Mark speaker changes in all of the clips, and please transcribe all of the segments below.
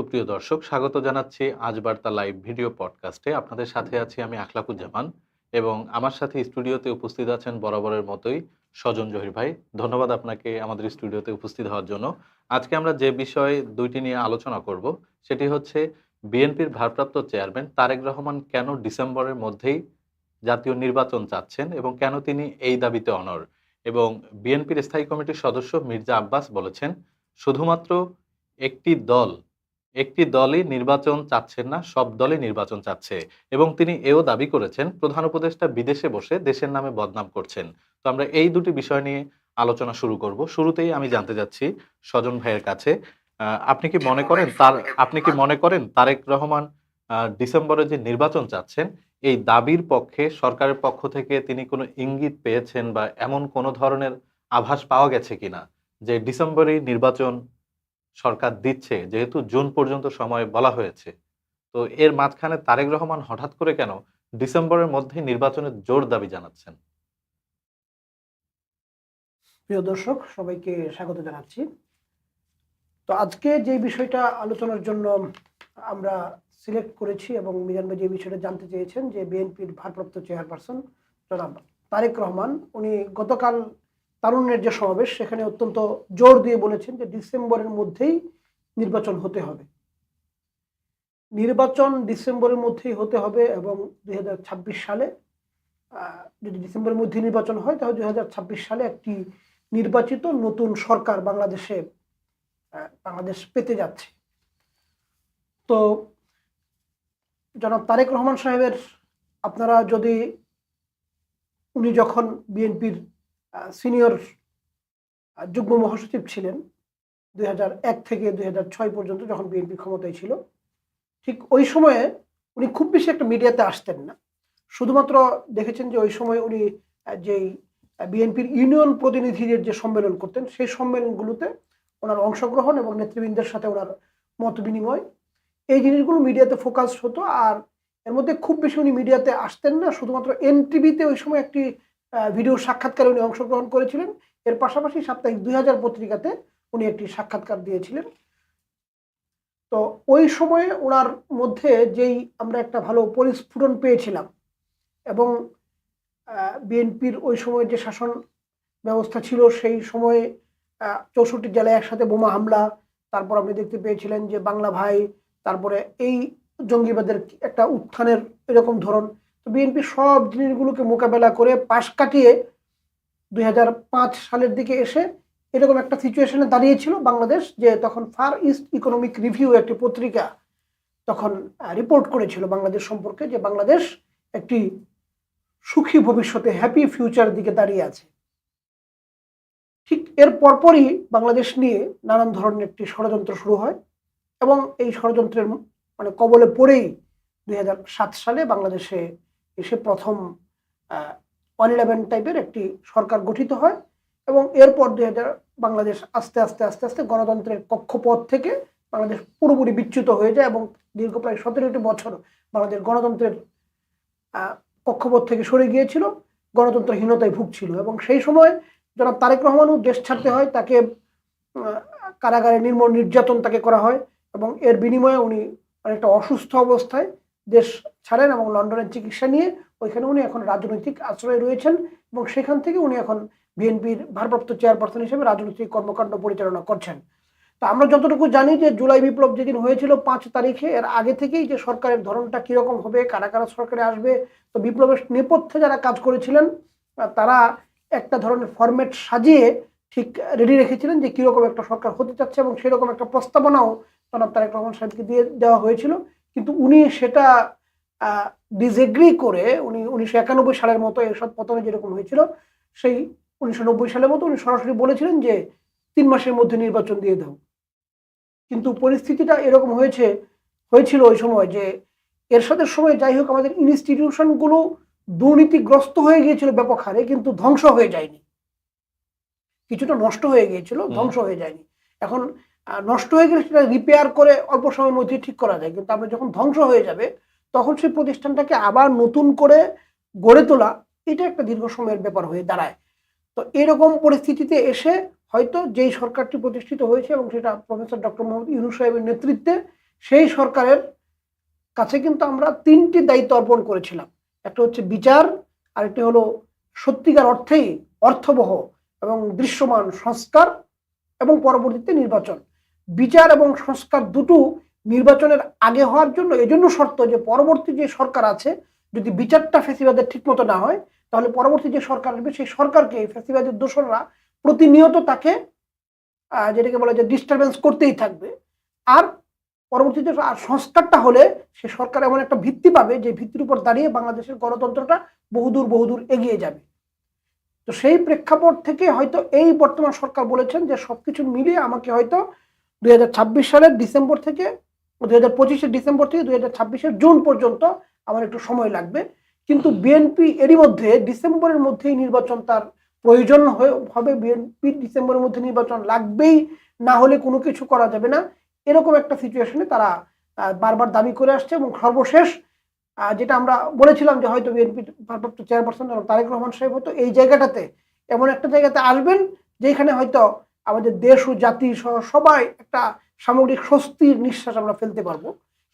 Speaker 1: সুপ্রিয় দর্শক, স্বাগত জানাচ্ছি আজ বার্তা লাইভ ভিডিও পডকাস্টে। আপনাদের সাথে আছি আমি আখলাকুজ্জামান এবং আমার সাথে স্টুডিওতে উপস্থিত আছেন বরাবরের মতোই স্বজন জহির ভাই। ধন্যবাদ আপনাকে আমাদের স্টুডিওতে উপস্থিত হওয়ার জন্য। আজকে আমরা যে বিষয়ে দুইটি নিয়ে আলোচনা করব, সেটি হচ্ছে বিএনপির ভারপ্রাপ্ত চেয়ারম্যান তারেক রহমান কেন ডিসেম্বরের মধ্যেই জাতীয় নির্বাচন চাচ্ছেন এবং কেন তিনি এই দাবিতে অনর এবং বিএনপির স্থায়ী কমিটির সদস্য মির্জা আব্বাস বলেছেন, শুধুমাত্র একটি দল একটি দলই নির্বাচন চাচ্ছেন না, সব দলই নির্বাচন চাচ্ছে। এবং তিনি এও দাবি করেছেন, প্রধান উপদেষ্টা বিদেশে বসে দেশের নামে বদনাম করছেন। তো আমরা এই দুটি বিষয় নিয়ে আলোচনা শুরু করব। শুরুতেই আমি জানতে যাচ্ছি স্বজন ভাইয়ের কাছে আপনি কি মনে করেন তার, আপনি কি মনে করেন তারেক রহমান ডিসেম্বরে যে নির্বাচন চাচ্ছেন, এই দাবির পক্ষে, সরকারের পক্ষ থেকে তিনি কোনো ইঙ্গিত পেয়েছেন বা এমন কোনো ধরনের আভাস পাওয়া গেছে কিনা? যে ডিসেম্বরেই নির্বাচন সরকার দিচ্ছে, যেহেতু জুন পর্যন্ত সময় বলা হয়েছে। তো এর মাঝখানে তারেক রহমান হঠাৎ করে কেন ডিসেম্বরের মধ্যে নির্বাচনের জোর দাবি জানাচ্ছেন?
Speaker 2: প্রিয় দর্শক, সবাইকে স্বাগত জানাচ্ছি। তো আজকে যে বিষয়টা আলোচনার জন্য আমরা সিলেক্ট করেছি এবং মিজান ভাই যে বিষয়টা জানতে চেয়েছেন, যে বিএনপির ভারপ্রাপ্ত চেয়ারপারসন জনাব তারেক রহমান, উনি গতকাল তারুণ্যের যে সমাবেশ, সেখানে অত্যন্ত জোর দিয়ে বলেছেন যে ডিসেম্বরের মধ্যেই নির্বাচন হতে হবে। নির্বাচন ডিসেম্বরের মধ্যেই হতে হবে এবং দু হাজার ছাব্বিশ সালে যদি ডিসেম্বরের মধ্যে নির্বাচন হয়, তাহলে দুই সালে একটি নির্বাচিত নতুন সরকার বাংলাদেশে বাংলাদেশ পেতে যাচ্ছে। তো জনাব তারেক রহমান সাহেবের, আপনারা যদি উনি যখন বিএনপির সিনিয়র যুগ্ম মহাসচিব ছিলেন দুই হাজার এক থেকে দুই হাজার ছয় পর্যন্ত যখন বিএনপি ক্ষমতায় ছিল। ঠিক ওই সময়ে উনি খুব বেশি একটা মিডিয়াতে আসতেন না। শুধুমাত্র দেখেছেন যে ওই সময় উনি যেই বিএনপির ইউনিয়ন প্রতিনিধিদের যে সম্মেলন করতেন, সেই সম্মেলনগুলোতে ওনার অংশগ্রহণ এবং নেতৃবৃন্দের সাথে ওনার মত বিনিময়। এই জিনিসগুলো মিডিয়াতে ফোকাস হতো আর এর মধ্যে খুব বেশি উনি মিডিয়াতে আসতেন না। শুধুমাত্র এনটিভিতে ওই সময় একটি ভিডিও সাক্ষাৎকারে উনি অংশগ্রহণ করেছিলেন। এর পাশাপাশি সাপ্তাহিক দুই হাজার পত্রিকাতে উনি একটি সাক্ষাৎকার দিয়েছিলেন। তো ওই সময়ে ওনার মধ্যে যেই আমরা একটা ভালো পরিস্ফুটন পেয়েছিলাম এবং বিএনপির ওই সময় যে শাসন ব্যবস্থা ছিল সেই সময়ে চৌষট্টি জেলায় একসাথে বোমা হামলা, তারপর আপনি দেখতে পেয়েছিলেন যে বাংলা ভাই, তারপরে এই জঙ্গিবাদের একটা উত্থানের এরকম ধরন তো বিএনপি সব জিনিসগুলোকে মোকাবেলা করে পাশ কাটিয়ে দুই হাজার পাঁচ সালের দিকে এসে এরকম একটা সিচুয়েশনে দাঁড়িয়েছিল বাংলাদেশ, যে তখন ফার ইস্ট ইকোনমিক রিভিউ একটি পত্রিকা তখন রিপোর্ট করেছিল বাংলাদেশ সম্পর্কে যে বাংলাদেশ একটি সুখী ভবিষ্যতে হ্যাপি ফিউচার দিকে দাঁড়িয়ে আছে। ঠিক এর পরপরই বাংলাদেশ নিয়ে নানান ধরনের একটি ষড়যন্ত্র শুরু হয় এবং এই ষড়যন্ত্রের মানে কবলে পড়েই দুই হাজার সাত সালে বাংলাদেশে এসে প্রথম ওয়ান ইলেভেন টাইপের একটি সরকার গঠিত হয় এবং এরপর দুই বাংলাদেশ আস্তে আস্তে আস্তে আস্তে গণতন্ত্রের কক্ষপথ থেকে বাংলাদেশ পুরোপুরি বিচ্যুত হয়ে যায় এবং দীর্ঘ প্রায় সতেরোটি বছর বাংলাদেশ গণতন্ত্রের কক্ষপথ থেকে সরে গিয়েছিল, গণতন্ত্রহীনতায় ভুগছিল এবং সেই সময় জনাব তারেক রহমানও দেশ ছাড়তে হয়, তাকে কারাগারে নির্মম নির্যাতন তাকে করা হয় এবং এর বিনিময়ে উনি অনেকটা অসুস্থ অবস্থায় দেশ ছাড়েন এবং লন্ডনের চিকিৎসা নিয়ে ওইখানে উনি এখন রাজনৈতিক আশ্রয়ে রয়েছেন এবং সেখান থেকে উনি এখন বিএনপির ভারপ্রাপ্ত চেয়ারপারসন হিসেবে রাজনৈতিক কর্মকাণ্ড পরিচালনা করছেন। তো আমরা যতটুকু জানি যে জুলাই বিপ্লব যেদিন হয়েছিল পাঁচ তারিখে, এর আগে থেকেই যে সরকারের ধরনটা কীরকম হবে, কারা কারা সরকারে আসবে, তো বিপ্লবের নেপথ্যে যারা কাজ করেছিলেন তারা একটা ধরনের ফরম্যাট সাজিয়ে ঠিক রেডি রেখেছিলেন যে কীরকম একটা সরকার হতে চাচ্ছে এবং সেরকম একটা প্রস্তাবনাও জনাব তারেক রহমান সাহেবকে দিয়ে দেওয়া হয়েছিল। কিন্তু উনি সেটা ডিসএগ্রি করে উনি উনিশশো একানব্বই সালের মতো এরশাদ পতনে যেরকম হয়েছিল সেই উনিশশো নব্বই সালের মতো উনি সরাসরি বলেছিলেন যে তিন মাসের মধ্যে নির্বাচন দিয়ে দাও। কিন্তু পরিস্থিতিটা এরকম হয়েছে হয়েছিল ওই সময় যে এরশাদের সময় যাই হোক আমাদের ইনস্টিটিউশনগুলো দুর্নীতিগ্রস্ত হয়ে গিয়েছিল ব্যাপক হারে কিন্তু ধ্বংস হয়ে যায়নি। কিছুটা নষ্ট হয়ে গিয়েছিল ধ্বংস হয়ে যায়নি। এখন নষ্ট হয়ে গেলে সেটা রিপেয়ার করে অল্প সময়ের মধ্যে ঠিক করা যায়। কিন্তু আমরা যখন ধ্বংস হয়ে যাবে, তখন সেই প্রতিষ্ঠানটাকে আবার নতুন করে গড়ে তোলা, এটা একটা দীর্ঘ সময়ের ব্যাপার হয়ে দাঁড়ায়। তো এরকম পরিস্থিতিতে এসে হয়তো যেই সরকারটি প্রতিষ্ঠিত হয়েছে এবং সেটা প্রফেসর ডক্টর মোহাম্মদ ইউনুস সাহেবের নেতৃত্বে, সেই সরকারের কাছে কিন্তু আমরা তিনটি দায়িত্ব অর্পণ করেছিলাম। একটা হচ্ছে বিচার, আরেকটি হলো সত্যিকার অর্থেই অর্থবহ এবং দৃশ্যমান সংস্কার এবং পরবর্তীতে নির্বাচন। বিচার এবং সংস্কার দুটো নির্বাচনের আগে হওয়ার জন্য, এজন্য শর্ত যে পরবর্তী যে সরকার আছে, যদি বিচারটা ফেসিবাদের ঠিকমতো না হয়, তাহলে পরবর্তী যে সরকার আসবে, সেই সরকারকে ফেসিবাদের দোসররা প্রতিনিয়ত তাকে যেটাকে বলা যায় ডিস্টারবেন্স করতেই থাকবে। আর পরবর্তীতে আর সংস্কারটা হলে সে সরকার এমন একটা ভিত্তি পাবে, যে ভিত্তির উপর দাঁড়িয়ে বাংলাদেশের গণতন্ত্রটা বহুদূর বহুদূর এগিয়ে যাবে। তো সেই প্রেক্ষাপট থেকে হয়তো এই বর্তমান সরকার বলেছেন যে সবকিছু মিলিয়ে আমাকে হয়তো দুই হাজার ছাব্বিশ সালের ডিসেম্বর থেকে দুই হাজার পঁচিশের ডিসেম্বর থেকে দুই হাজার ছাব্বিশের জুন পর্যন্ত আমার একটু সময় লাগবে। কিন্তু বিএনপি এরই মধ্যে ডিসেম্বরের মধ্যেই নির্বাচন তার প্রয়োজন হবে। বিএনপি ডিসেম্বরের মধ্যে নির্বাচন লাগবেই, না হলে কোনো কিছু করা যাবে না। এরকম একটা সিচুয়েশনে তারা বারবার দাবি করে আসছে এবং সর্বশেষ যেটা আমরা বলেছিলাম যে হয়তো বিএনপি ভারপ্রাপ্ত চেয়ারপারসন তারেক রহমান সাহেব হয়তো এই জায়গাটাতে এমন একটা জায়গাতে আসবেন, যেখানে হয়তো আমাদের দেশ ও জাতি সহ সবাই একটা সামগ্রিক স্বস্তির নিঃশ্বাস আমরা ফেলতে পারব।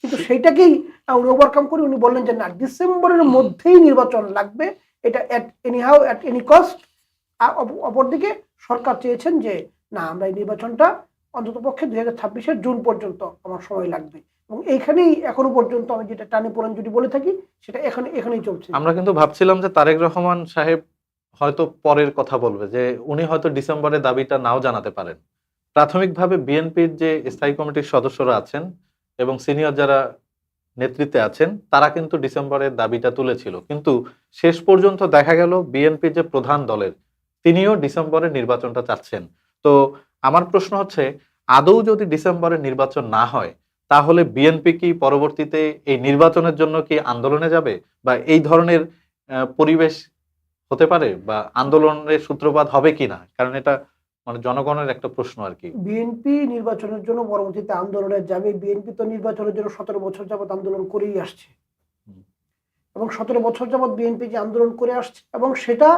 Speaker 2: কিন্তু সেইটাকেই উনি ওভারকাম করে। উনি বললেন যে, না, ডিসেম্বরের মধ্যেই নির্বাচন লাগবে। এটা at any how at any cost অপরদিকে সরকার চেয়েছেন যে, না, আমরা এই নির্বাচনটা অন্তত পক্ষে দুই হাজার ছাব্বিশের জুন পর্যন্ত আমার সময় লাগবে। এবং এইখানেই এখনও পর্যন্ত আমি যেটা টানে পোড়েন যদি বলে থাকি, সেটা এখানে, এখানেই চলছে।
Speaker 1: আমরা কিন্তু ভাবছিলাম যে তারেক রহমান সাহেব হয়তো পরের কথা বলবে যে উনি হয়তো ডিসেম্বরে দাবিটা নাও জানাতে পারেন। প্রাথমিকভাবে বিএনপির যে স্থায়ী কমিটির সদস্যরা আছেন এবং সিনিয়র যারা নেতৃত্বে আছেন, তারা কিন্তু ডিসেম্বরের দাবিটা তুলেছিল। কিন্তু শেষ পর্যন্ত দেখা গেল বিএনপির যে প্রধান দলের, তিনিও ডিসেম্বরে নির্বাচনটা চাচ্ছেন। তো আমার প্রশ্ন হচ্ছে, আদৌ যদি ডিসেম্বরে নির্বাচন না হয়, তাহলে বিএনপি কি পরবর্তীতে এই নির্বাচনের জন্য কি আন্দোলনে যাবে? বা এই ধরনের পরিবেশ হতে পারে বা আন্দোলনের সূত্রপাত হবে কিনা? কারণ এটা মানে জনগণের একটা প্রশ্ন আর কি।
Speaker 2: বিএনপি নির্বাচনের জন্য পরবর্তীতে আন্দোলনে যাবে। বিএনপি তো নির্বাচনের জন্য সতেরো বছর যাবত আন্দোলন করেই আসছে। এবং সতেরো বছর যাবত বিএনপি যে আন্দোলন করে আসছে এবং সেটা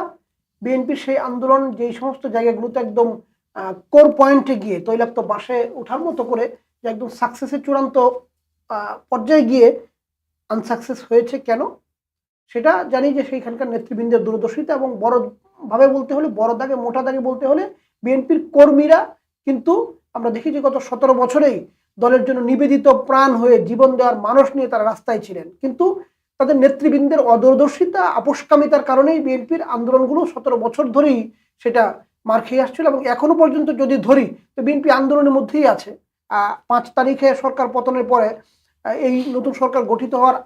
Speaker 2: বিএনপির সেই আন্দোলন যেই সমস্ত জায়গাগুলোতে একদম কোর পয়েন্টে গিয়ে তৈলাক্ত বাসে ওঠার মতো করে যে একদম সাকসেসের চূড়ান্ত পর্যায়ে গিয়ে আনসাকসেস হয়েছে কেন? সেটা জানি যে সেইখানকার নেতৃবৃন্দের দূরদর্শিতা এবং বড় ভাবে বলতে হলে, বড় দাগে, মোটা দাগে বলতে হলে বিএনপির কর্মীরা কিন্তু আমরা দেখি যে গত সতেরো বছরেই দলের জন্য নিবেদিত প্রাণ হয়ে জীবন দেওয়ার মানুষ নিয়ে তারা রাস্তায় ছিলেন। কিন্তু তাদের নেতৃবৃন্দের অদূরদর্শিতা, আপোষকামিতার কারণেই বিএনপির আন্দোলনগুলো সতেরো বছর ধরেই সেটা মার খেয়ে আসছিল এবং এখনও পর্যন্ত যদি ধরি, তো বিএনপি আন্দোলনের মধ্যেই আছে। পাঁচ তারিখে সরকার পতনের পরে এই নতুন সরকার গঠিত হওয়ার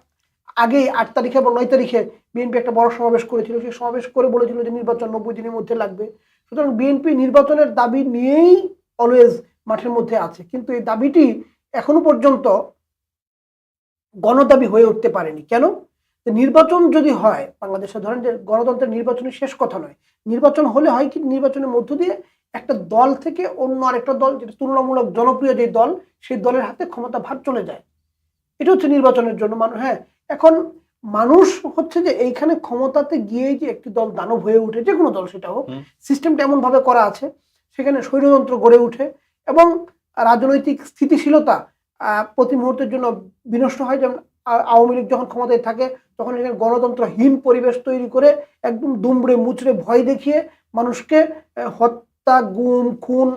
Speaker 2: আগে আট তারিখে বা নয় তারিখে বিএনপি একটা বড় সমাবেশ করেছিল। সেই সমাবেশ করে বলেছিল যে নির্বাচন নব্বই দিনের মধ্যে লাগবে। সুতরাং বিএনপি নির্বাচনের দাবি নিয়েই অলওয়েজ মাঠের মধ্যে আছে। কিন্তু এই দাবিটি এখনও পর্যন্ত গণদাবি হয়ে উঠতে পারেনি। কেন? নির্বাচন যদি হয়, বাংলাদেশে ধরেন যে গণতন্ত্রের নির্বাচনের শেষ কথা নয়। নির্বাচন হলে হয় কি? নির্বাচনের মধ্য দিয়ে একটা দল থেকে অন্য আরেকটা দল, যেটা তুলনামূলক জনপ্রিয় যে দল, সেই দলের হাতে ক্ষমতা ভাগ চলে যায়। এটা হচ্ছে নির্বাচনের জন্য মানুষ হ্যাঁ। এখন মানুষ হচ্ছে যে এইখানে ক্ষমতাতে গিয়ে যে একটি দল দানব হয়ে ওঠে যে কোনো দল সেটা হোক সিস্টেমটা এমন ভাবে করা আছে সেখানে স্বৈরতন্ত্র গড়ে ওঠে এবং রাজনৈতিক স্থিতিশীলতা প্রতি মুহূর্তের জন্য বিনষ্ট হয়। যেমন আওয়ামী লীগ যখন ক্ষমতায় থাকে তখন এখানে গণতন্ত্রহীন পরিবেশ তৈরি করে একদম দুমড়ে মুচড়ে ভয় দেখিয়ে মানুষকে হত্যা গুম খুন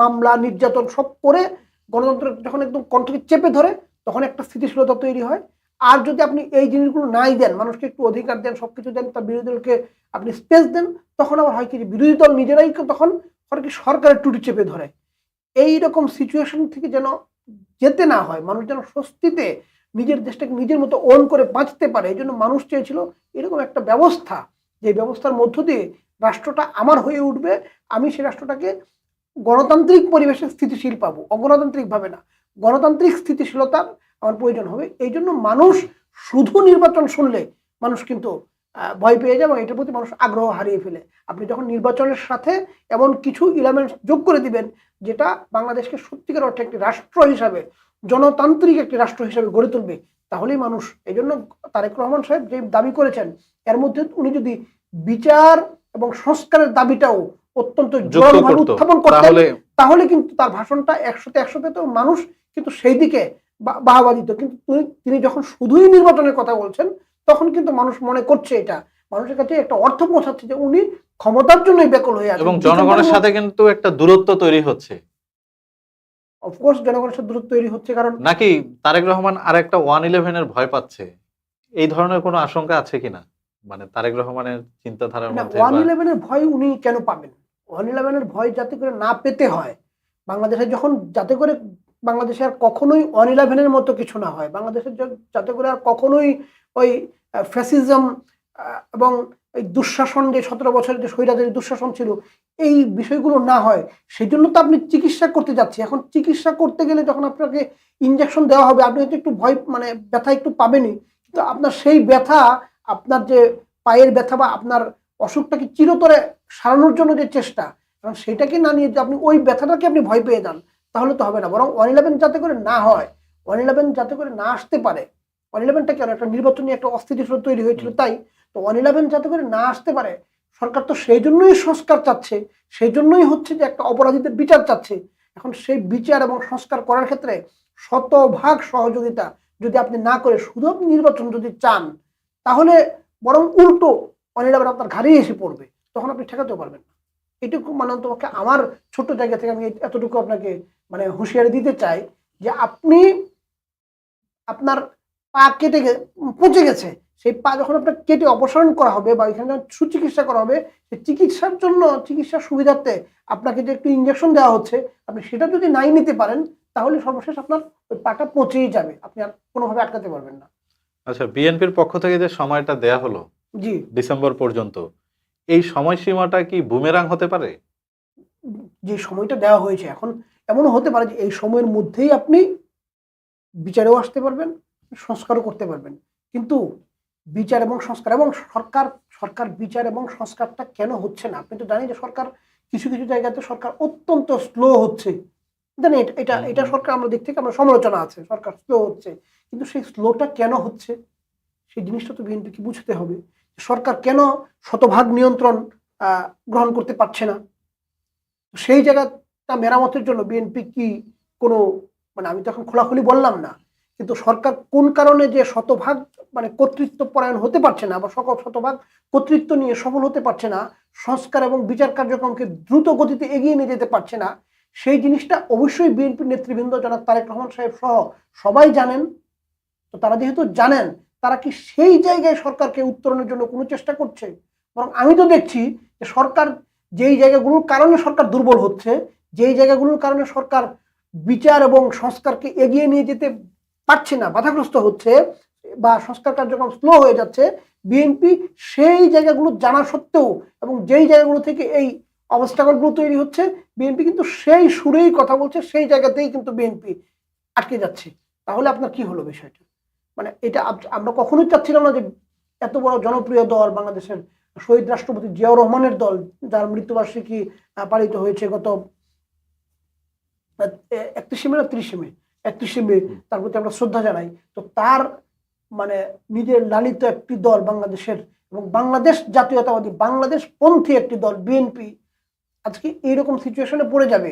Speaker 2: মামলা নির্যাতন সব করে গণতন্ত্র যখন একদম কণ্ঠকে চেপে ধরে তখন একটা স্থিতিশীলতা তৈরি হয়। আর যদি আপনি এই জিনিসগুলো নাই দেন, মানুষকে একটু অধিকার দেন, সবকিছু দেন, তার বিরোধী দলকে আপনি স্পেস দেন, তখন আবার হয় কি বিরোধী দল নিজেরাই তখন হয় কি সরকারের টুটি চেপে ধরে। এই রকম সিচুয়েশন থেকে যেন যেতে না হয়, মানুষ যেন স্বস্তিতে নিজের দেশটাকে নিজের মতো ওন করে বাঁচতে পারে, এই জন্য মানুষ চেয়েছিল এরকম একটা ব্যবস্থা। যে ব্যবস্থার মধ্য দিয়ে রাষ্ট্রটা আমার হয়ে উঠবে, আমি সেই রাষ্ট্রটাকে গণতান্ত্রিক পরিবেশে স্থিতিশীল পাবো। অগণতান্ত্রিকভাবে না। গণতান্ত্রিক স্থিতিশীলতার আমার প্রয়োজন হবে। এই জন্য মানুষ শুধু নির্বাচন শুনলে মানুষ কিন্তু ভয় পেয়ে যায় এবং এটার প্রতি মানুষ আগ্রহ হারিয়ে ফেলে। আপনি যখন নির্বাচনের সাথে এমন কিছু ইলেমেন্টস যোগ করে দিবেন যেটা বাংলাদেশকে সত্যিকার অর্থে একটি রাষ্ট্র হিসাবে জনতান্ত্রিক একটি রাষ্ট্র হিসাবে গড়ে তুলবে তাহলেই মানুষ এই জন্য তারেক রহমান সাহেব যে দাবি করেছেন এর মধ্যে উনি যদি বিচার এবং সংস্কারের দাবিটাও অত্যন্ত
Speaker 1: যুক্ত
Speaker 2: জোরালোভাবে উত্থাপন করতেন
Speaker 1: তাহলে
Speaker 2: তাহলে কিন্তু তার ভাষণটা একশোতে একশো পেত মানুষ কিন্তু সেই দিকে বাহবা দিত কিন্তু তিনি- যখন শুধুই নির্বাচনের কথা বলছেন তখন কিন্তু মানুষ মনে করছে এটা। মানুষের কাছে একটা অর্থ পৌঁছাচ্ছে যে উনি ক্ষমতার জন্যই বেকল হয়ে আছে
Speaker 1: এবং জনগণের সাথে কিন্তু একটা দূরত্ব তৈরি হচ্ছে।
Speaker 2: অফকোর্স জনগণের সাথে দূরত্ব তৈরি হচ্ছে কারণ
Speaker 1: নাকি তারেক রহমান আর একটা ওয়ান ইলেভেনের ভয় পাচ্ছে? এই ধরনের কোনো আশঙ্কা আছে কিনা? মানে তারেক রহমানের চিন্তাধারার মধ্যে
Speaker 2: ওয়ান ইলেভেনের ভয় উনি কেন পাবেন? ওয়ান ইলেভেনের ভয় যাতে করে না পেতে হয়। বাংলাদেশে যখন যাতে করে বাংলাদেশে আর কখনোই ওয়ান ইলেভেনের মতো কিছু না হয়। বাংলাদেশের যাতে করে আর কখনোই ওই ফ্যাসিজম এবং এই দুঃশাসন যে সতেরো বছরের যে স্বৈরাচারী দুঃশাসন ছিল, এই বিষয়গুলো না হয় সেই জন্য তো আপনি চিকিৎসা করতে যাচ্ছি। এখন চিকিৎসা করতে গেলে যখন আপনাকে ইঞ্জেকশন দেওয়া হবে, আপনি হয়তো একটু ভয় মানে ব্যথা একটু পাবেনই। কিন্তু আপনার সেই ব্যথা, আপনার যে পায়ের ব্যথা বা আপনার অসুখটাকে চিরতরে সারানোর জন্য যে চেষ্টা, কারণ সেটাকে না নিয়ে আপনি ওই ব্যথাটাকে আপনি ভয় পেয়ে যান। তাহলে তো হবে না। বরং ওয়ান ইলেভেন যাতে করে না হয় ওয়ান ইলেভেন যাতে করে না আসতে পারে ওয়ান ইলেভেনটা কেন? একটা নির্বাচনী একটা অস্থিতিশীল তৈরি হয়েছিল তাই। তো ওয়ান ইলেভেন যাতে করে না আসতে পারে সরকার তো সেই জন্যই সংস্কার চাচ্ছে সেই জন্যই হচ্ছে যে একটা অপরাধীদের বিচার চাচ্ছে। এখন সেই বিচার এবং সংস্কার করার ক্ষেত্রে শতভাগ সহযোগিতা যদি আপনি না করে শুধু আপনি নির্বাচন যদি চান তাহলে বরং উল্টো অনিরাবার আপনার ঘাড়েই এসে পড়বে তখন আপনি ঠেকাতেও পারবেন না। এটুকু মানে অন্তপক্ষে আমার ছোট্ট জায়গা থেকে আমি এতটুকু আপনাকে মানে হুঁশিয়ারি দিতে চাই যে আপনি আপনার পা কেটে পচে গেছে সেই পা যখন আপনার কেটে অপসারণ করা হবে বা এখানে সুচিকিৎসা করা হবে সেই চিকিৎসার জন্য চিকিৎসার সুবিধার্থে আপনাকে যে একটু ইঞ্জেকশন দেওয়া হচ্ছে আপনি সেটা যদি নাই নিতে পারেন তাহলে সর্বশেষ আপনার ওই পাটা পচেই যাবে আপনি আর কোনোভাবে আটকাতে পারবেন না।
Speaker 1: আচ্ছা বিএনপির পক্ষ থেকে যে সময়টা দেয়া হলো
Speaker 2: জি।
Speaker 1: ডিসেম্বর পর্যন্ত এই সময়সীমাটা কি বুমেরাং হতে পারে?
Speaker 2: যে সময়টা দেওয়া হয়েছে এখন এমনও হতে পারে যে এই সময়ের মধ্যেই আপনি বিচারেও আসতে পারবেন সংস্কারও করতে পারবেন। কিন্তু বিচার এবং সংস্কার এবং সরকার সরকার বিচার এবং সংস্কারটা কেন হচ্ছে না? আপনি তো জানেন যে সরকার কিছু কিছু জায়গাতে সরকার অত্যন্ত স্লো হচ্ছে। জানেন এটা- এটা এটা সরকার আমরা দিক থেকে আমরা সমালোচনা আছে সরকার স্লো হচ্ছে। কিন্তু সেই স্লোটা কেন হচ্ছে? সেই জিনিসটা তো বিএনপিকে বুঝতে হবে। সরকার কেন শতভাগ নিয়ন্ত্রণ গ্রহণ করতে পারছে না? সেই জায়গাটা মেরামতের জন্য বিএনপি কি কোনো মানে আমি তো এখন খোলাখুলি বললাম না, কিন্তু সরকার কোন কারণে যে শতভাগ মানে কর্তৃত্ব পরায়ণ হতে পারছে না বা সকল শতভাগ কর্তৃত্ব নিয়ে সফল হতে পারছে না, সংস্কার এবং বিচার কার্যক্রমকে দ্রুত গতিতে এগিয়ে নিয়ে যেতে পারছে না, সেই জিনিসটা অবশ্যই বিএনপির নেতৃবৃন্দ জনাব তারেক রহমান সাহেব সহ সবাই জানেন। তো তারা যেহেতু জানেন তারা কি সেই জায়গায় সরকারকে উত্তরণের জন্য কোনো চেষ্টা করছে? বরং আমি তো দেখছি যে সরকার যেই জায়গাগুলোর কারণে সরকার দুর্বল হচ্ছে, যেই জায়গাগুলোর কারণে সরকার বিচার এবং সংস্কারকে এগিয়ে নিয়ে যেতে পারছে না, বাধাগ্রস্ত হচ্ছে বা সংস্কার কার্যক্রম স্লো হয়ে যাচ্ছে, বিএনপি সেই জায়গাগুলো জানা সত্ত্বেও এবং যেই জায়গাগুলো থেকে এই অবস্থাগুলো তৈরি হচ্ছে, বিএনপি কিন্তু সেই সুরেই কথা বলছে, সেই জায়গাতেই কিন্তু বিএনপি আটকে যাচ্ছে। তাহলে আপনার কি হলো বিষয়টা? মানে এটা আমরা কখনোই চাচ্ছিলাম না যে এত বড় জনপ্রিয় দল বাংলাদেশের শহীদ রাষ্ট্রপতি জিয়াউর রহমানের দল যার মৃত্যুবার্ষিকী পালিত হয়েছে গত একত্রিশে মে না ত্রিশে মে? একত্রিশে মে তার প্রতি আমরা শ্রদ্ধা জানাই। তো তার মানে নিজের লালিত একটি দল বাংলাদেশের এবং বাংলাদেশ জাতীয়তাবাদী বাংলাদেশ পন্থী একটি দল বিএনপি আজকে এইরকম সিচুয়েশনে পড়ে যাবে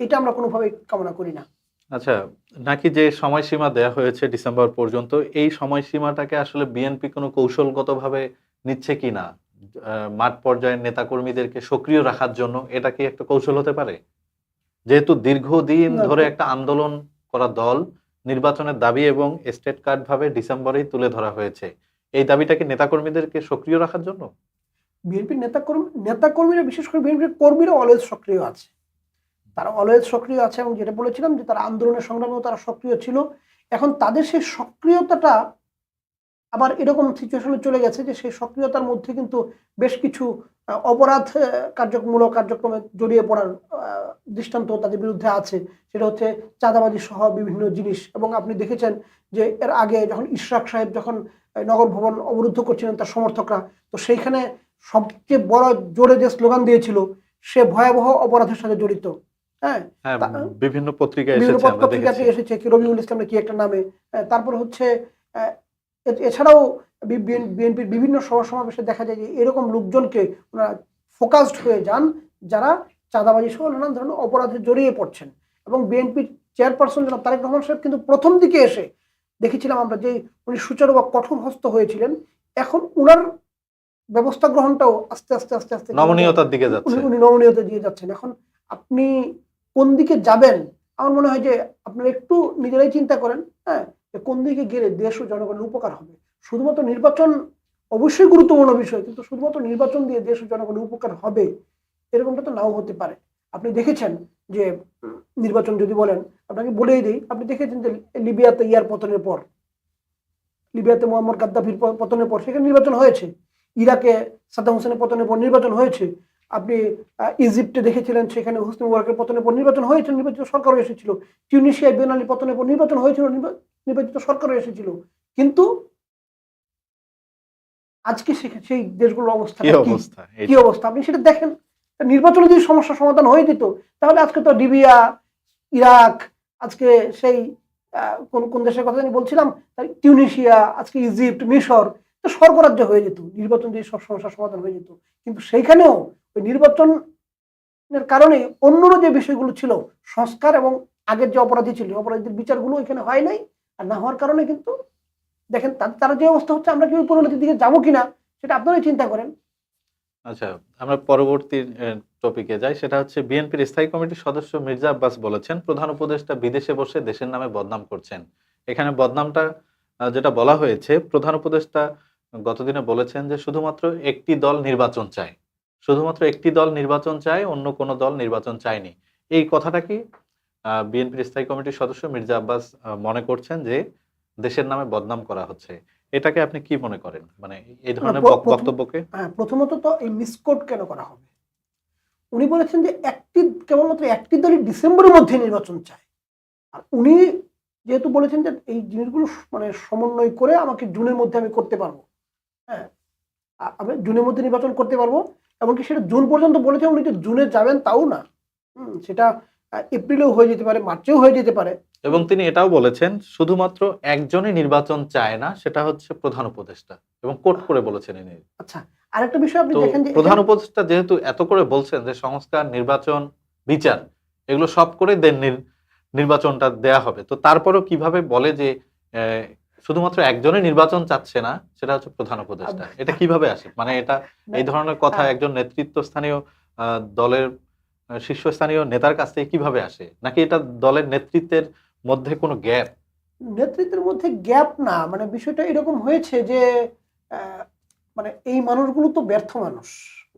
Speaker 2: এটা আমরা কোনোভাবেই কামনা করি না।
Speaker 1: আচ্ছা নাকি যে সময়সীমা দেয়া হয়েছে ডিসেম্বর পর্যন্ত এই সময়সীমাটাকে আসলে বিএনপি কোনো কৌশলগতভাবে নিচ্ছে কিনা আহ, মাঠ পর্যায়ের নেতাকর্মীদেরকে সক্রিয় রাখার জন্য এটা কি একটা কৌশল হতে পারে? যেহেতু দীর্ঘদিন ধরে একটা আন্দোলন করা দল নির্বাচনের দাবি এবং স্টেট কার্ড ভাবে ডিসেম্বরেই তুলে ধরা হয়েছে এই দাবিটাকে নেতাকর্মীদেরকে সক্রিয় রাখার জন্য?
Speaker 2: বিএনপির নেতাকর্মী নেতাকর্মীরা বিশেষ করে বিএনপির কর্মীরা অলওয়েজ সক্রিয় আছে। তারা অলওয়েজ সক্রিয় আছে এবং যেটা বলেছিলাম যে তারা আন্দোলনের সংগ্রামেও তারা সক্রিয় ছিল। এখন তাদের সেই সক্রিয়তাটা আবার এরকম সিচুয়েশনে চলে গেছে যে সেই সক্রিয়তার মধ্যে কিন্তু বেশ কিছু অপরাধ কার্যমূলক কার্যক্রমে জড়িয়ে পড়ার দৃষ্টান্ত তাদের বিরুদ্ধে আছে। সেটা হচ্ছে চাঁদাবাজি সহ বিভিন্ন জিনিস এবং আপনি দেখেছেন যে এর আগে যখন ইশরাক সাহেব যখন নগর ভবন অবরুদ্ধ করছিলেন তার সমর্থকরা, তো সেইখানে সবচেয়ে বড় জোরে যে স্লোগান দিয়েছিল, সে ভয়াবহ অপরাধের সাথে জড়িত। হ্যাঁ
Speaker 1: হ্যাঁ বিভিন্ন পত্রিকায়
Speaker 2: বিভিন্ন পত্রিকাতে এসেছে কি রবিউল ইসলাম কি একটা নামে। তারপর হচ্ছে এছাড়াও বিএনপির বিভিন্ন সভা সমাবেশে দেখা যায় যে এরকম লোকজনকে ওনারা ফোকাসড হয়ে যান যারা চাঁদাবাজি সহ নানান ধরনের অপরাধে জড়িয়ে পড়ছেন। এবং বিএনপির চেয়ারপারসন জনাব তারেক রহমান সাহেব কিন্তু প্রথম দিকে এসে দেখেছিলাম আমরা যে উনি সুচারু বা কঠোর হস্ত হয়েছিলেন এখন উনার ব্যবস্থা গ্রহণটাও আস্তে আস্তে আস্তে আস্তে
Speaker 1: নমনীয়তার দিকে যাচ্ছে।
Speaker 2: উনি নমনীয়তা দিয়ে যাচ্ছেন। এখন আপনি কোন দিকে যাবেন? আমার মনে হয় যে আপনারা একটু নিজেরাই চিন্তা করেন হ্যাঁ কোন দিকে গেলে দেশ ও জনগণের উপকার হবে। শুধুমাত্র নির্বাচন অবশ্যই গুরুত্বপূর্ণ বিষয়, কিন্তু শুধুমাত্র নির্বাচন দিয়ে দেশ ও জনগণের উপকার হবে, এরকমটা তো নাও হতে পারে। আপনি দেখেছেন যে নির্বাচন যদি বলেন, আপনাকে বলেই দিই, আপনি দেখেছেন যে লিবিয়াতে ইয়ার পতনের পর, লিবিয়াতে মোহাম্মদ গাদ্দাফির পতনের পর সেখানে নির্বাচন হয়েছে। ইরাকে সাদ্দাম হোসেনের পতনের পর নির্বাচন হয়েছে। আপনি ইজিপ্টে দেখেছিলেন সেখানে হোসনি মুবারকের পতনের পর নির্বাচন হয়েছিল নির্বাচিত সরকারও এসেছিল। টিউনিশিয়ায় বেন আলী পতনের পর নির্বাচন হয়েছিল নির্বাচিত সরকারও এসেছিল। কিন্তু আজকে সেই দেশগুলোর অবস্থা
Speaker 1: কি অবস্থা?
Speaker 2: আপনি সেটা দেখেন। নির্বাচনে যদি সমস্যার সমাধান হয়ে যেত তাহলে আজকে তো লিবিয়া ইরাক আজকে সেই কোন কোন দেশের কথা আমি বলছিলাম টিউনিশিয়া আজকে ইজিপ্ট মিশর তো স্বর্গরাজ্য হয়ে যেত। নির্বাচন দিয়ে সব সমস্যার সমাধান হয়ে যেত। কিন্তু সেইখানেও ওই নির্বাচনের কারণে অন্যরও যে বিষয়গুলো ছিল, সংস্কার এবং আগের যে অপরাধী ছিল, অপরাধীদের বিচারগুলো এখানে হয় নাই। আর না হওয়ার কারণে কিন্তু দেখেন তার যে অবস্থা হচ্ছে, আমরা কি পরিণতির দিকে যাব কিনা, সেটা আপনারাই চিন্তা করেন।
Speaker 1: আচ্ছা আমরা পরবর্তী টপিকে যাই। সেটা হচ্ছে বিএনপির স্থায়ী কমিটির সদস্য মির্জা আব্বাস বলেছেন, প্রধান উপদেষ্টা বিদেশে বসে দেশের নামে বদনাম করছেন। এখানে বদনামটা যেটা বলা হয়েছে, প্রধান উপদেষ্টা গতদিনে বলেছেন যে শুধুমাত্র একটি দল নির্বাচন চায়। শুধুমাত্র একটি দল নির্বাচন চায় অন্য কোনো দল নির্বাচন চায়নি। এই কথাটা কি? বিএনপির স্থায়ী কমিটির সদস্য মির্জা আব্বাস মনে করছেন যে দেশের নামে বদনাম করা হচ্ছে। এটাকে আপনি কি মনে করেন? মানে এই ধরনের বক্তব্যকে?
Speaker 2: হ্যাঁ প্রথমত তো এই মিসকোট কেন করা হবে? উনি বলেছেন যে একটি কেবলমাত্র একটি দলই ডিসেম্বরের মধ্যে নির্বাচন চায়। আর উনি যেহেতু বলেছেন যে এই জিনিসগুলো মানে সমন্বয় করে আমাকে জুনের মধ্যে আমি করতে পারব। হ্যাঁ আমি জুনের মধ্যে নির্বাচন করতে পারব। এমনকি সেটা জুন পর্যন্ত বলেছেন উনি যে জুনে যাবেন তাও না। সেটা এপ্রিলেও হয়ে যেতে পারে মার্চেও হয়ে যেতে পারে।
Speaker 1: এবং তিনি এটাও বলেছেন শুধুমাত্র একজনই নির্বাচন চায় না সেটা হচ্ছে প্রধান উপদেষ্টা। এবং কোট করে বলেছেন ইনি।
Speaker 2: আচ্ছা আরেকটা বিষয় আপনি দেখেন যে
Speaker 1: প্রধান উপদেষ্টা যেহেতু এত করে বলছেন যে সংস্কার নির্বাচন বিচার এগুলো সব করে দেন নির- নির্বাচনটা দেয়া হবে। তো তারপরেও কীভাবে বলে যে শুধুমাত্র একজনই নির্বাচন চাচ্ছে না সেটা হচ্ছে প্রধান উপদেষ্টা। এটা কীভাবে আসে? মানে এটা এই ধরনের কথা
Speaker 2: হ্যাঁ।
Speaker 1: একজন নেতৃত্বস্থানীয় আহ, দলের শীর্ষস্থানীয় নেতার কাছ থেকে কীভাবে আসে? নাকি এটা দলের নেতৃত্বের মধ্যে কোনো গ্যাপ?
Speaker 2: নেতৃত্বের মধ্যে গ্যাপ না মানে বিষয়টা এরকম হয়েছে যে আহ, মানে এই মানুষগুলো তো ব্যর্থ মানুষ।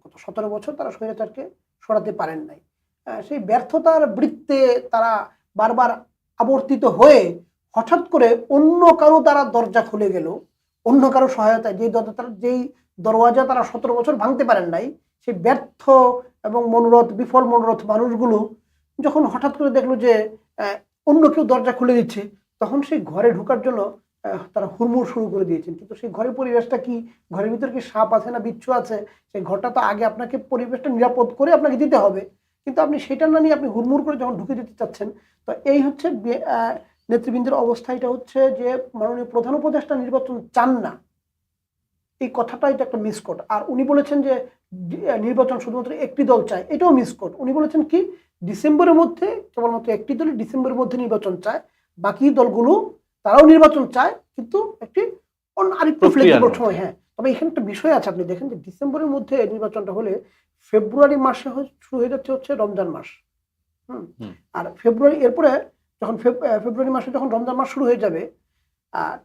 Speaker 2: গত সতেরো বছর তারা স্বৈরাচারকে সরাতে পারেন নাই। সেই ব্যর্থতার বৃত্তে তারা বারবার আবর্তিত হয়ে হঠাৎ করে অন্য কারও তারা দরজা খুলে গেল, অন্য কারও সহায়তায়। যেই দরজা তারা যেই দরওয়াজা তারা সতেরো বছর ভাঙতে পারেন নাই, সেই ব্যর্থ এবং মনোরথ, বিফল মনোরথ মানুষগুলো যখন হঠাৎ করে দেখল যে অন্য কেউ দরজা খুলে দিচ্ছে, তখন সেই ঘরে ঢোকার জন্য তারা হুড়মুড় শুরু করে দিয়েছেন। কিন্তু সেই ঘরের পরিবেশটা কি? ঘরের ভিতরে কি সাপ আছে না বিচ্ছু আছে? সেই ঘরটা তো আগে আপনাকে পরিবেশটা নিরাপদ করে আপনাকে দিতে হবে। কিন্তু আপনি সেটা না নিয়ে আপনি হুড়মুড় করে যখন ঢুকে দিতে চাচ্ছেন, তো এই হচ্ছে নেতৃবৃন্দের অবস্থা এটা হচ্ছে যে মাননীয় প্রধান উপদেষ্টা নির্বাচন চান না। এই কথাটা এটা একটা মিসকোট আর উনি বলেছেন যে নির্বাচন শুধুমাত্র একটি দল চায় এটাও মিসকোট উনি বলেছেন কি ডিসেম্বরের মধ্যে কেবলমাত্র একটি দলই ডিসেম্বরের মধ্যে নির্বাচন চায় বাকি দলগুলো তারাও নির্বাচন চায় কিন্তু একটি অন্য আরেকটু ফ্লেক্সিবল সময় হ্যাঁ। তবে এখানে একটা বিষয় আছে আপনি দেখেন যে ডিসেম্বরের মধ্যে নির্বাচনটা হলে ফেব্রুয়ারি মাসে শুরু হয়ে যাচ্ছে হচ্ছে রমজান মাস। হুম?
Speaker 1: হুম।
Speaker 2: আর ফেব্রুয়ারি এরপরে যখন ফেব্রুয়ারি মাসে যখন রমজান মাস শুরু হয়ে যাবে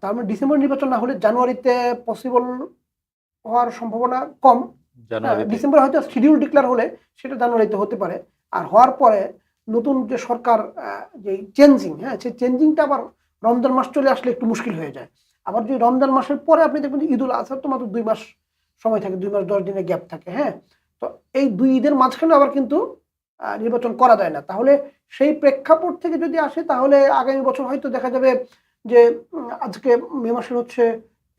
Speaker 2: তার মানে ডিসেম্বর নির্বাচন না হলে জানুয়ারিতে পসিবল হওয়ার সম্ভাবনা কম। ডিসেম্বর হয়তো শিডিউল ডিক্লেয়ার হলে সেটা জানুয়ারিতে হতে পারে। আর হওয়ার পরে নতুন যে সরকার যে চেঞ্জিং হ্যাঁ সেই চেঞ্জিংটা আবার রমজান মাস চলে আসলে একটু মুশকিল হয়ে যায়। আবার যদি রমজান মাসের পরে আপনি দেখবেন যে ঈদুল আজহার তো মাত্র দুই মাস সময় থাকে দুই মাস দশ দিনের গ্যাপ থাকে হ্যাঁ। তো এই দুই ঈদের মাঝখানে আবার কিন্তু নির্বাচন করা যায় না। তাহলে সেই প্রেক্ষাপট থেকে যদি আসে তাহলে আগামী বছর হয়তো দেখা যাবে যে আজকে মে মাসের হচ্ছে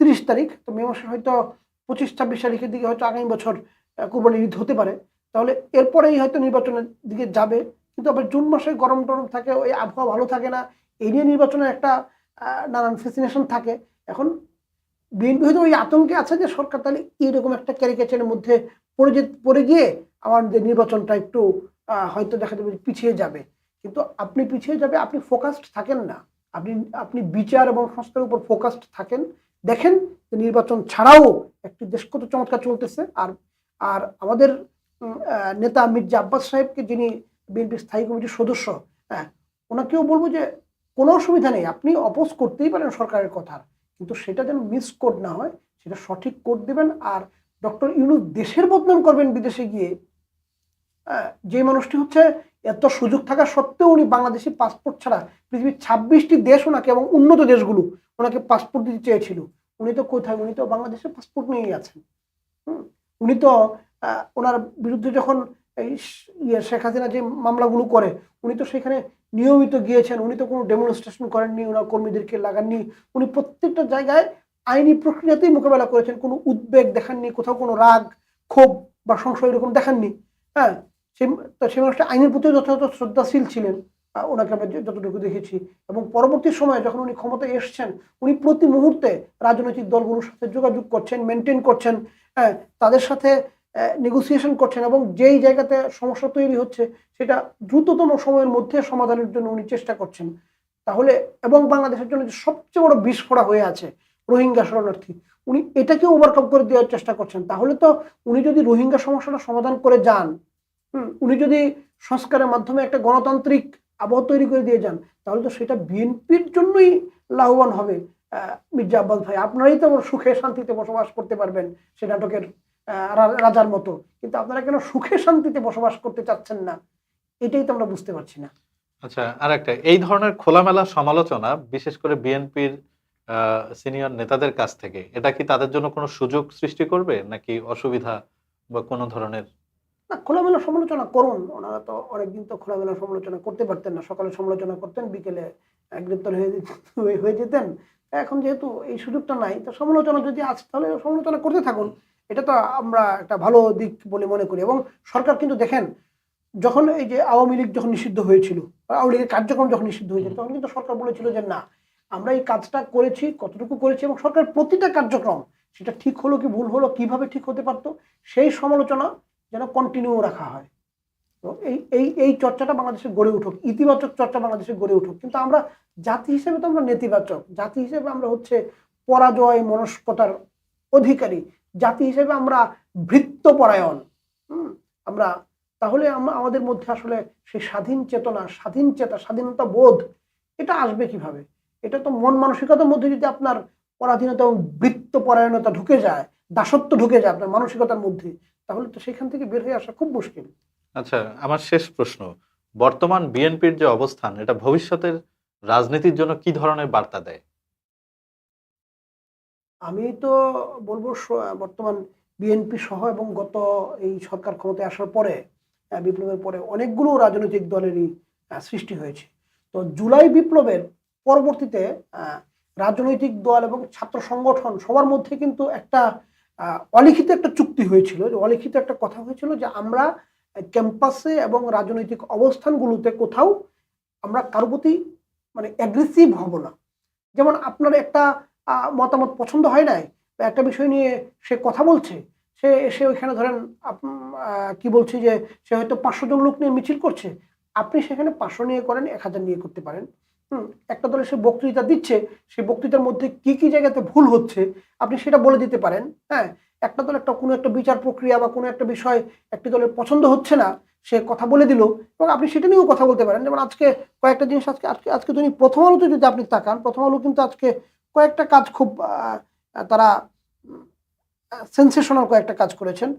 Speaker 2: তিরিশ তারিখ তো মে মাসের হয়তো পঁচিশ ছাব্বিশ তারিখের দিকে হয়তো আগামী বছর আহ, ঈদ হতে পারে। তাহলে এরপরেই হয়তো নির্বাচনের দিকে যাবে কিন্তু আবার জুন মাসে গরম টরম থাকে ওই আবহাওয়া ভালো থাকে না এই নিয়ে নির্বাচনের একটা নানান ফেসিনেশন থাকে। এখন বিএনপি হয়তো ওই আতঙ্কে আছে যে সরকার তাহলে এইরকম একটা ক্যারিকেচারের মধ্যে পড়ে যে পড়ে গিয়ে আমার যে নির্বাচনটা একটু হয়তো দেখা যাবে পিছিয়ে যাবে। কিন্তু আপনি পিছিয়ে যাবে, আপনি ফোকাসড থাকেন না। আপনি আপনি বিচার এবং সংস্কারের উপর ফোকাসড থাকেন। দেখেন যে নির্বাচন ছাড়াও একটি দেশ কত চমৎকার চলতেছে। আর আর আমাদের নেতা মির্জা আব্বাস সাহেবকে যিনি বিএনপির স্থায়ী কমিটির সদস্য হ্যাঁ ওনাকেও বলব যে কোনো অসুবিধা নেই। আপনি অপোজ করতেই পারেন সরকারের কথা। কিন্তু সেটা যেন মিস কোড না হয়, সেটা সঠিক কোড দেবেন। আর ডক্টর ইউনুস দেশের বদনাম করবেন বিদেশে গিয়ে। যে মানুষটি হচ্ছে এত সুযোগ থাকা সত্ত্বেও উনি বাংলাদেশি পাসপোর্ট ছাড়া পৃথিবীর ছাব্বিশটি দেশ ওনাকে এবং উন্নত দেশগুলো ওনাকে পাসপোর্ট দিতে চেয়েছিল। উনি তো কোথায়? উনি তো বাংলাদেশের পাসপোর্ট নিয়েই আছেন। উনি তো ওনার বিরুদ্ধে যখন এই ইয়ে শেখ হাসিনা যে মামলাগুলো করে, উনি তো সেখানে নিয়মিত গিয়েছেন। উনি তো কোনো ডেমনস্ট্রেশন করেননি, ওনার কর্মীদেরকে লাগাননি। উনি প্রত্যেকটা জায়গায় আইনি প্রক্রিয়াতেই মোকাবেলা করেছেন। কোনো উদ্বেগ দেখাননি, কোথাও কোনো রাগ, ক্ষোভ বা সংশয় এরকম দেখাননি। হ্যাঁ? সে তো সে মানুষটা আইনের প্রতি যথাযথ শ্রদ্ধাশীল ছিলেন ওনাকে আমরা যতটুকু দেখেছি। এবং পরবর্তী সময়ে যখন উনি ক্ষমতায় এসছেন, উনি প্রতি মুহূর্তে রাজনৈতিক দলগুলোর সাথে যোগাযোগ করছেন মেনটেন করছেন হ্যাঁ তাদের সাথে নেগোসিয়েশন করছেন এবং যেই জায়গাতে সমস্যা তৈরি হচ্ছে, সেটা দ্রুততম সময়ের মধ্যে সমাধানের জন্য উনি চেষ্টা করছেন। তাহলে, এবং বাংলাদেশের জন্য যে সবচেয়ে বড় বিস্ফোরা হয়ে আছে, রোহিঙ্গা শরণার্থী, উনি এটাকে ওভারকাম করে দেওয়ার চেষ্টা করছেন। তাহলে তো উনি যদি রোহিঙ্গা সমস্যাটা সমাধান করে যান উনি যদি সংস্কারের মাধ্যমে একটা গণতান্ত্রিক আবহ তৈরি করে দিয়ে যান, তাহলে তো সেটা বিএনপির জন্যই লাভবান হবে মির্জা আব্বাস ভাই। আপনারাই তো সুখে শান্তিতে বসবাস করতে পারবেন সে নাটকের রাজার মতো। কিন্তু আপনারা কেন সুখে শান্তিতে বসবাস করতে চাচ্ছেন না? এটাই তো আমরা বুঝতে পারছি না।
Speaker 1: আচ্ছা আর একটা এই ধরনের খোলামেলা সমালোচনা, বিশেষ করে বিএনপির সিনিয়র নেতাদের কাছ থেকে, এটা কি তাদের জন্য কোনো সুযোগ সৃষ্টি করবে? নাকি অসুবিধা বা কোনো ধরনের
Speaker 2: না, খোলামেলা সমালোচনা করুন। ওনারা তো অনেকদিন তো খোলামেলা সমালোচনা করতে পারতেন না। সকালে সমালোচনা করতেন, বিকেলে গ্রেপ্তার হয়ে হয়ে- যেতেন। এখন যেহেতু এই সুযোগটা নাই, তো সমালোচনা যদি আছে, তাহলে সমালোচনা করতে থাকুন। এটা তো আমরা একটা ভালো দিক বলে মনে করি। এবং সরকার কিন্তু দেখেন, যখন এই যে আওয়ামী লীগ যখন নিষিদ্ধ হয়েছিল আওয়ামী লীগের কার্যক্রম যখন নিষিদ্ধ হয়েছিল, তখন কিন্তু সরকার বলেছিল যে, না, আমরা এই কাজটা করেছি, কতটুকু করেছি এবং সরকার প্রতিটা কার্যক্রম, সেটা ঠিক হলো কি ভুল হলো, কীভাবে ঠিক হতে পারতো? সেই সমালোচনা যেন কন্টিনিউ রাখা হয়। তো এই এই এই চর্চাটা বাংলাদেশে গড়ে উঠুক, ইতিবাচক চর্চা বাংলাদেশে গড়ে উঠুক। কিন্তু আমরা জাতি হিসেবে তো আমরা নেতিবাচক, জাতি হিসেবে আমরা হচ্ছে পরাজয়, মনস্কতার অধিকারী, জাতি হিসেবে আমরা ভৃত্যপরায়ণ। হুম, আমরা, তাহলে আমাদের মধ্যে আসলে সেই স্বাধীন চেতনা, স্বাধীন চেতা, স্বাধীনতা বোধ, এটা আসবে কীভাবে? এটা তো মন মানসিকতার মধ্যে যদি আপনার পরাধীনতা এবং বৃত্তপরায়ণতা ঢুকে যায় দাসত্ব ঢুকে যায় আপনার মানসিকতার মধ্যে তাহলে তো সেখান থেকে বের হয়ে আসা খুব মুশকিল।
Speaker 1: আচ্ছা আমার শেষ প্রশ্ন। বর্তমান বিএনপির যে অবস্থান এটা ভবিষ্যতের রাজনীতির জন্য কি ধরনের বার্তা দেয়?
Speaker 2: আমি তো বলব বর্তমান বিএনপি সহ এবং গত এই সরকার ক্ষমতায় আসার পরে বিপ্লবের পরে অনেকগুলো রাজনৈতিক দলেরই সৃষ্টি হয়েছে। তো জুলাই বিপ্লবের পরবর্তীতে আহ, রাজনৈতিক দল এবং ছাত্র সংগঠন সবার মধ্যে কিন্তু একটা অলিখিত একটা চুক্তি হয়েছিল, যে অলিখিত একটা কথা হয়েছিল যে আমরা ক্যাম্পাসে এবং রাজনৈতিক অবস্থানগুলোতে কোথাও আমরা কারও প্রতি মানে অ্যাগ্রেসিভ হব না। যেমন আপনার একটা মতামত পছন্দ হয় নাই, বা একটা বিষয় নিয়ে সে কথা বলছে, সে এসে ওইখানে ধরেন কি বলছে যে সে হয়তো পাঁচশো জন লোক নিয়ে মিছিল করছে, আপনি সেখানে পাঁচশো নিয়ে করেন, এক হাজার নিয়ে করতে পারেন। হুম, একটা দলে সে বক্তৃতা দিচ্ছে, সেই বক্তৃতার মধ্যে কি কি জায়গাতে ভুল হচ্ছে, আপনি সেটা বলে দিতে পারেন হ্যাঁ? একটা দল একটা কোনো একটা বিচার প্রক্রিয়া বা কোনো একটা বিষয় একটি দলের পছন্দ হচ্ছে না, সে কথা বলে দিল এবং আপনি সেটা নিয়েও কথা বলতে পারেন। যেমন আজকে কয়েকটা জিনিস আজকে আজকে আজকে তুমি প্রথম আলোতে যদি আপনি তাকান, প্রথম আলো কিন্তু আজকে কয়েকটা কাজ খুব তারা সেন্সেশনাল কয়েকটা কাজ করেছেন।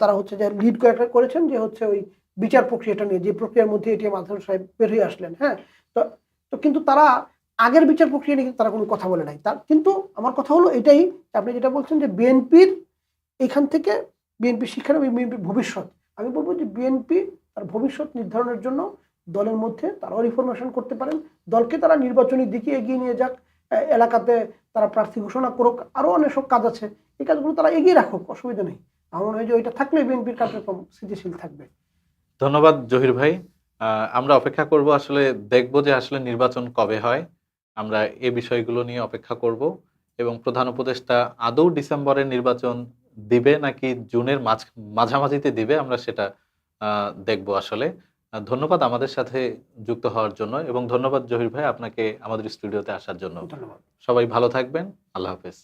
Speaker 2: তারা হচ্ছে যে লিড কয়েকটা করেছেন যে হচ্ছে ওই বিচার প্রক্রিয়াটা নিয়ে, যে প্রক্রিয়ার মধ্যে এটি আজহার সাহেব বের হয়ে আসলেন হ্যাঁ? তো তো কিন্তু তারা আগের বিচার প্রক্রিয়া নিয়ে কিন্তু তারা কোনো কথা বলে নাই। তার কিন্তু আমার কথা হলো এটাই আপনি যেটা বলছেন যে বিএনপির এখান থেকে বিএনপি শিক্ষা এবং বিএনপির ভবিষ্যৎ। আমি বলব যে বিএনপি তার ভবিষ্যৎ নির্ধারণের জন্য দলের মধ্যে তারাও রিফরমেশন করতে পারেন। দলকে তারা নির্বাচনী দিকে এগিয়ে নিয়ে যাক। এলাকাতে তারা প্রার্থী ঘোষণা করুক। আরও অনেক সব কাজ আছে। এই কাজগুলো তারা এগিয়ে রাখুক, অসুবিধা নেই। আমার মনে হয় যে ওইটা থাকলে বিএনপির কার্যক্রম স্থিতিশীল থাকবে।
Speaker 1: ধন্যবাদ জহির ভাই। আমরা অপেক্ষা করব আসলে দেখব যে আসলে নির্বাচন কবে হয়। আমরা এ বিষয়গুলো নিয়ে অপেক্ষা করব এবং প্রধান উপদেষ্টা আদৌ ডিসেম্বরের নির্বাচন দিবে নাকি জুনের মাঝ মাঝামাঝিতে দিবে আমরা সেটা দেখব আসলে। ধন্যবাদ আমাদের সাথে যুক্ত হওয়ার জন্য এবং ধন্যবাদ জহির ভাই আপনাকে আমাদের স্টুডিওতে আসার জন্য।
Speaker 2: ধন্যবাদ।
Speaker 1: সবাই ভালো থাকবেন। আল্লাহ হাফেজ।